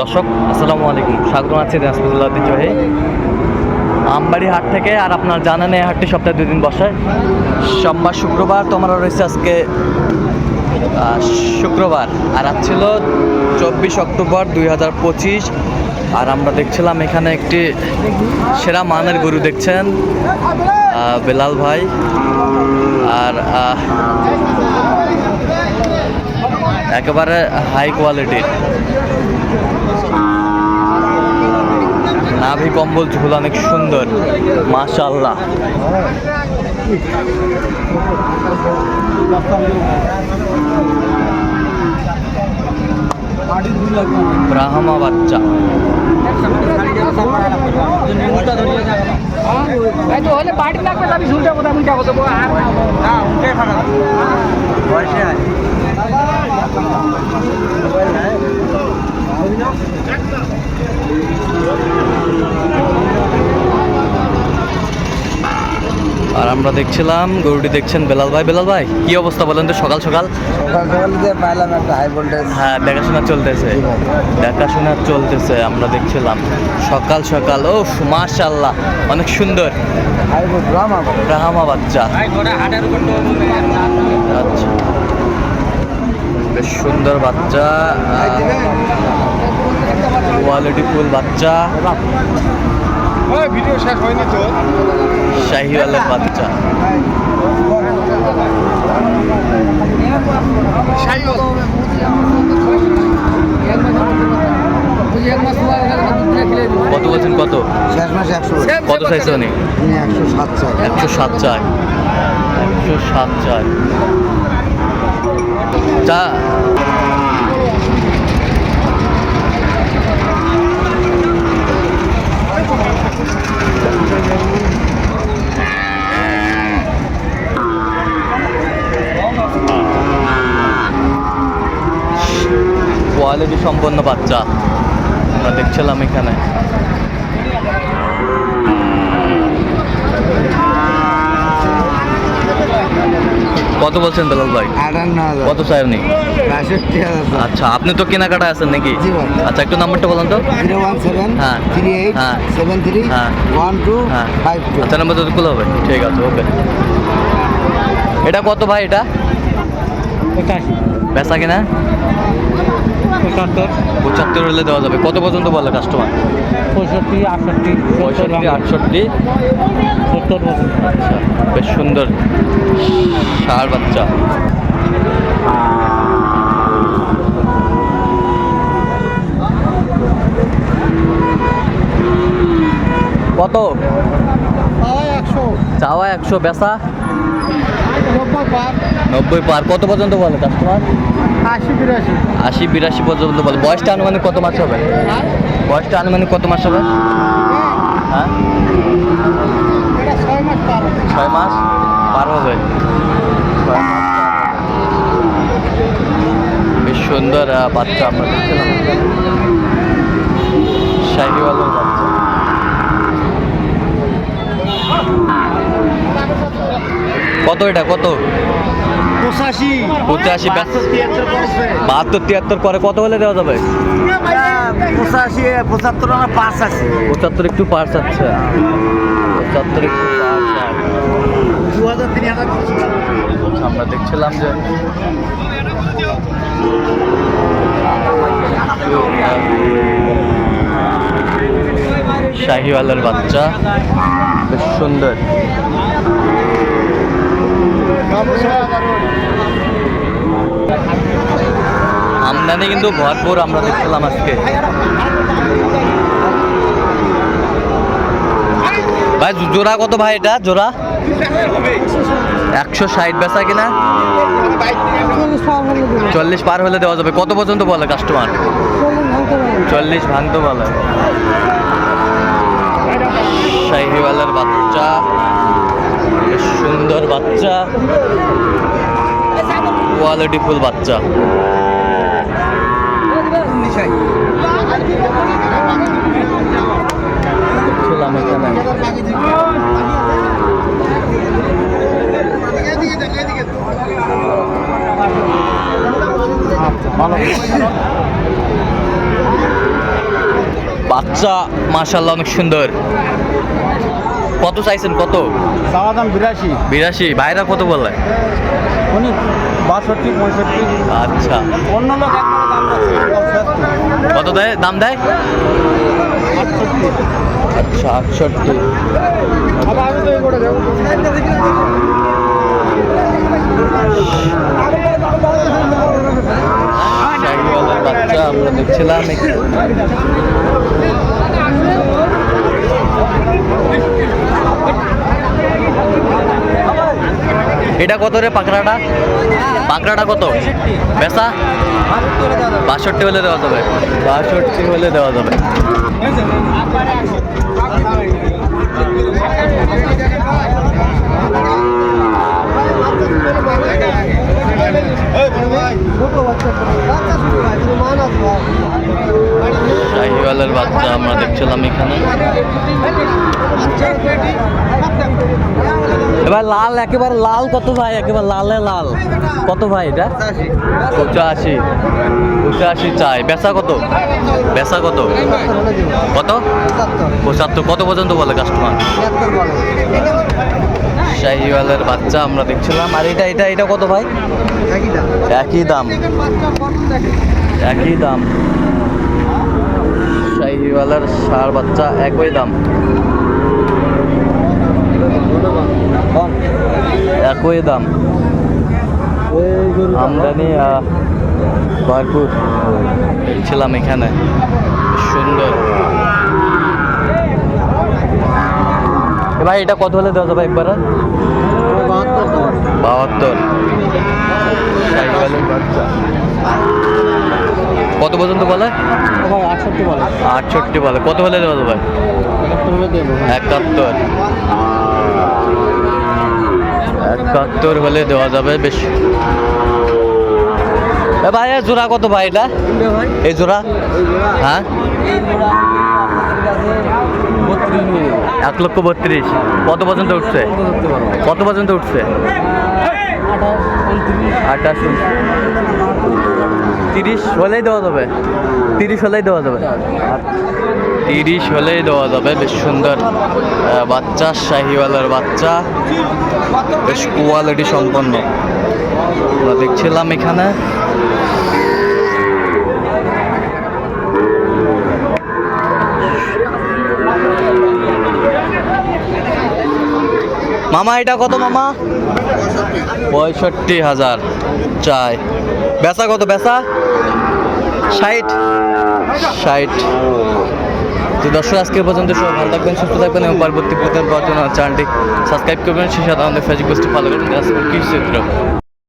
দর্শক, আসসালামু আলাইকুম। স্বাগত আছি দিনাজপুরুল্লাহ ঐতিহ্যবাহী আমবাড়ি হাট থেকে আর আপনার জানেন এই হাটটি সপ্তাহে দুই দিন বসে। সোমবার, শুক্রবার তো আমরা রয়েছে আজকে শুক্রবার। আর আজ ছিল চব্বিশ অক্টোবর দুই হাজার পঁচিশ। আর আমরা দেখছিলাম এখানে একটি সেরা মানের গরু দেখছেন বেলাল ভাই। আর একেবারে হাই কোয়ালিটির নাভি কম্বল ঝুল অনেক সুন্দর মাশাল্লাহ ব্রাহ্মা বাচ্চা। এই তো হলে বাড়ি লাগবে আমি ঝুলটা কোথায় আমি যাব দেবো আর আমরা দেখছিলাম গরুটি দেখছেন বেলাল ভাই। বেলাল ভাই কি অবস্থা বলেন তো সকাল সকাল? হ্যাঁ দেখাশোনা চলতেছে। দেখাশোনা চলতেছে আমরা দেখছিলাম। সকাল সকাল ও মাশাল্লাহ অনেক সুন্দর। ব্রাহ্মা বাচ্চা। আচ্ছা। বেশ সুন্দর বাচ্চা কোয়ালিটি ফুল বাচ্চা। ভিডিও শেষ হয়নি তো। শাহিওয়ালের বাচ্চা। কত বলছেন কত? শেষ মাসে একশো কত চাইছে উনি? একশো সাত চাই। একশো সাত চার একশো সাত চার চা কোয়ালিটি সম্পন্ন বাচ্চা আমরা দেখছিলাম এখানে কত বলছেন বেলাল ভাই? আটান্ন হাজার। কত চাই আপনি? বাষট্টি হাজার। আচ্ছা আপনি তো কেনাকাটা আছেন নাকি? আচ্ছা একটু নাম্বারটা বলেন তো। জিরো ওয়ান সেভেন হ্যাঁ। থ্রি এইট হ্যাঁ। সেভেন থ্রি হ্যাঁ। ওয়ান টু হ্যাঁ। Five two. আচ্ছা নাম্বার তো খুলে হবে। ঠিক আছে ওকে। এটা কত ভাই এটা? একাশি বেচা কিনা? একাত্তর পঁচাত্তর হলে দেওয়া যাবে। কত পর্যন্ত বলে কাস্টমার পঁয়ষট্টি আটষট্টি পঁয়ষট্টি আটষট্টি। সত্তর আচ্ছা বেশ সুন্দর। সার বাচ্চা। কত? চাওয়া একশো বেচা? নব্বই পার। কত পর্যন্ত বলে কাস্টমার আশি বিরাশি। পর্যন্ত বলে। বয়সটা আনুমানিক কত মাস হবে? বয়সটা আনুমানিক কত মাস হবে? হ্যাঁ? ছয় মাস পার হবে। বেশ সুন্দর বাচ্চা আমরা দেখছিলাম শাহিওয়ালের কত এটা? কত? পঁচাশি। পঁচাশি বাহাত্তর তিয়াত্তর করে কত হলে দেওয়া যাবে? পঁচাশি পঁচাত্তর আমার পাঁচ আছে। পঁচাত্তর একটু পার্স আছে পঁচাত্তর একটু হাজার আমরা দেখছিলাম যে শাহিওয়ালের বাচ্চা। বেশ সুন্দর। আমদানি কিন্তু ভরপুর আমরা দেখছিলাম আজকে। ভাই জোড়া কত ভাই এটা? জোড়া? একশো ষাট বেচা কিনা? চল্লিশ পার হলে দেওয়া যাবে। কত পর্যন্ত বলে কাস্টমার চল্লিশ ভাঙতে বলে। বাচ্চা। সুন্দর বাচ্চা। কোয়ালিটি ফুল বাচ্চা। বাচ্চা মাশাল্লাহ অনেক সুন্দর। কত চাইছেন কত? চাওয়া দাম বিরাশি। বিরাশি। ভাইরা কত বললেন? উনি বাষট্টি পঁয়ষট্টি। আচ্ছা। অন্য লোক কত দেয়? দাম দেয়? আচ্ছা আটষট্টি। শাহিওয়ালের বাচ্চা আমরা দেখছিলাম এটা কত রে পাকড়াটা? পাকড়াটা কত? বেসা বাষট্টি হলে দেওয়া যাবে। বাষট্টি হলে দেওয়া যাবে শাহিওয়ালের বাচ্চা আমরা দেখছিলাম এখানে। এবার লাল, একেবারে লাল কত ভাই? একেবারে লালে লাল। কত ভাই এটা? পঁচাশি। পঁচাশি চাই। বেচা কত? বেচা কত? কত? পঁচাত্তর। কত পর্যন্ত বলে কাস্টমার শাহিওয়ালের বাচ্চা আমরা দেখছিলাম। আর এটা এটা এটা কত ভাই? একই দাম। একই দাম। শাহিওয়ালার সার বাচ্চা একই দাম। একই দাম। আমদানি ভরপুর। ছিলাম এখানে। সুন্দর। ভাই, এটা কত হলে দেওয়া যাবে একবারে বাহাত্তর শাহিওয়ালের বাচ্চা কত পর্যন্ত বলে? ভাই আটষট্টি বলে। আটষট্টি বলে। কত হলে দেওয়া যাবে একাত্তর একাত্তর। হলে দেওয়া যাবে বেশ। ভাই জোড়া কত ভাই এটা? এই জোড়া? হ্যাঁ? এক লক্ষ বত্রিশ। কত পর্যন্ত উঠছে? কত পর্যন্ত উঠছে? আঠাশ তিরিশ হলেই দেওয়া যাবে। তিরিশ হলেই দেওয়া যাবে। তিরিশ হলেই দেওয়া যাবে, বেশ সুন্দর। বাচ্চা, শাহিওয়ালার বাচ্চা। বেশ কোয়ালিটি সম্পন্ন। দেখছিলাম এখানে। মামা, এটা কত মামা? পঁয়ষট্টি হাজার। চাই। বেচা কত? বেচা? ষাট ষাট। তো দর্শক আজকের পর্যন্ত সব ভালো থাকবেন, সুস্থ থাকবেন এবং পরবর্তী জন্য চ্যানেলটি সাবস্ক্রাইব করবেন। সেই সাথে আমাদের ফেসবুক পেজটি ফলো করবেন।